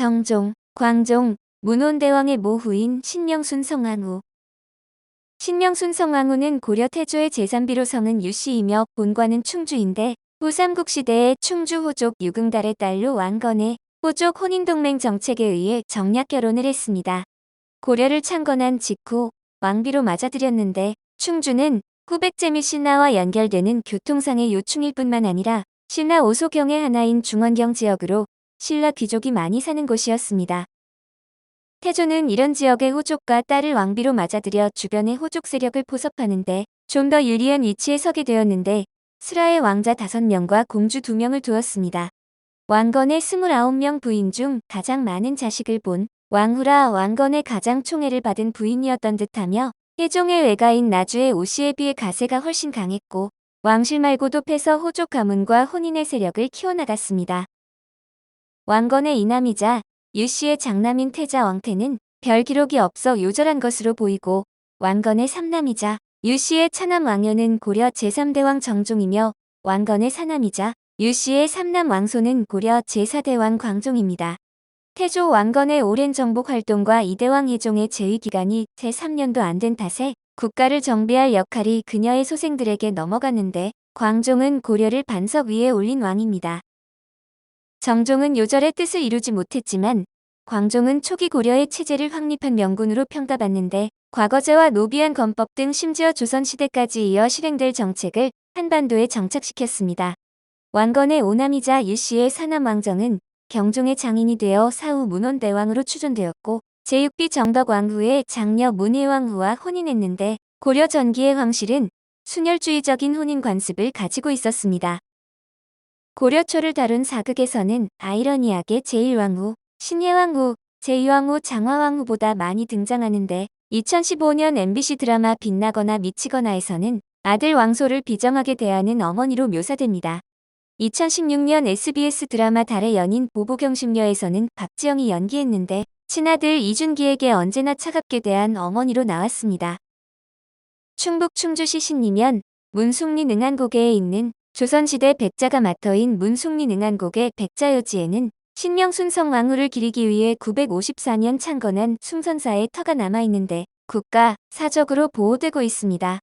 정종, 광종, 문혼대왕의 모후인 신명순 성왕후. 신명순 성왕후는 고려 태조의 제3비로 성은 유씨이며 본관은 충주인데 후삼국 시대의 충주 호족 유금달의 딸로 왕건의 호족 혼인동맹 정책에 의해 정략 결혼을 했습니다. 고려를 창건한 직후 왕비로 맞아들였는데 충주는 후백제미 신라와 연결되는 교통상의 요충일 뿐만 아니라 신라 오소경의 하나인 중원경 지역으로 신라 귀족이 많이 사는 곳이었습니다. 태조는 이런 지역의 호족과 딸을 왕비로 맞아들여 주변의 호족 세력을 포섭하는데 좀 더 유리한 위치에 서게 되었는데 스라의 왕자 5명과 공주 2명을 두었습니다. 왕건의 29명 부인 중 가장 많은 자식을 본 왕후라 왕건의 가장 총애를 받은 부인이었던 듯하며 태종의 외가인 나주의 오씨에 비해 가세가 훨씬 강했고 왕실 말고도 패서 호족 가문과 혼인의 세력을 키워나갔습니다. 왕건의 이남이자 유씨의 장남인 태자 왕태는 별 기록이 없어 요절한 것으로 보이고 왕건의 삼남이자 유씨의 차남 왕녀는 고려 제3대왕 정종이며 왕건의 사남이자 유씨의 삼남 왕소는 고려 제4대왕 광종입니다. 태조 왕건의 오랜 정복 활동과 이대왕 예종의 재위 기간이 제 3년도 안 된 탓에 국가를 정비할 역할이 그녀의 소생들에게 넘어갔는데 광종은 고려를 반석 위에 올린 왕입니다. 정종은 요절의 뜻을 이루지 못했지만 광종은 초기 고려의 체제를 확립한 명군으로 평가받는데 과거제와 노비안 건법 등 심지어 조선시대까지 이어 실행될 정책을 한반도에 정착시켰습니다. 왕건의 오남이자 유씨의 사남 왕정은 경종의 장인이 되어 사후 문원대왕으로 추존되었고 제6비 정덕왕후의 장녀 문혜왕 후와 혼인했는데 고려 전기의 황실은 순혈주의적인 혼인 관습을 가지고 있었습니다. 고려 초를 다룬 사극에서는 아이러니하게 제1왕후, 신예왕후, 제2왕후, 장화왕후보다 많이 등장하는데 2015년 MBC 드라마 빛나거나 미치거나에서는 아들 왕소를 비정하게 대하는 어머니로 묘사됩니다. 2016년 SBS 드라마 달의 연인 보보경심녀에서는 박지영이 연기했는데 친아들 이준기에게 언제나 차갑게 대한 어머니로 나왔습니다. 충북 충주시 신리면 문숭리 능안고개에 있는 조선시대 백자가 마터인 문숭리 능안고개 백자요지에는 신명순 성왕후를 기리기 위해 954년 창건한 숭선사의 터가 남아있는데 국가, 사적으로 보호되고 있습니다.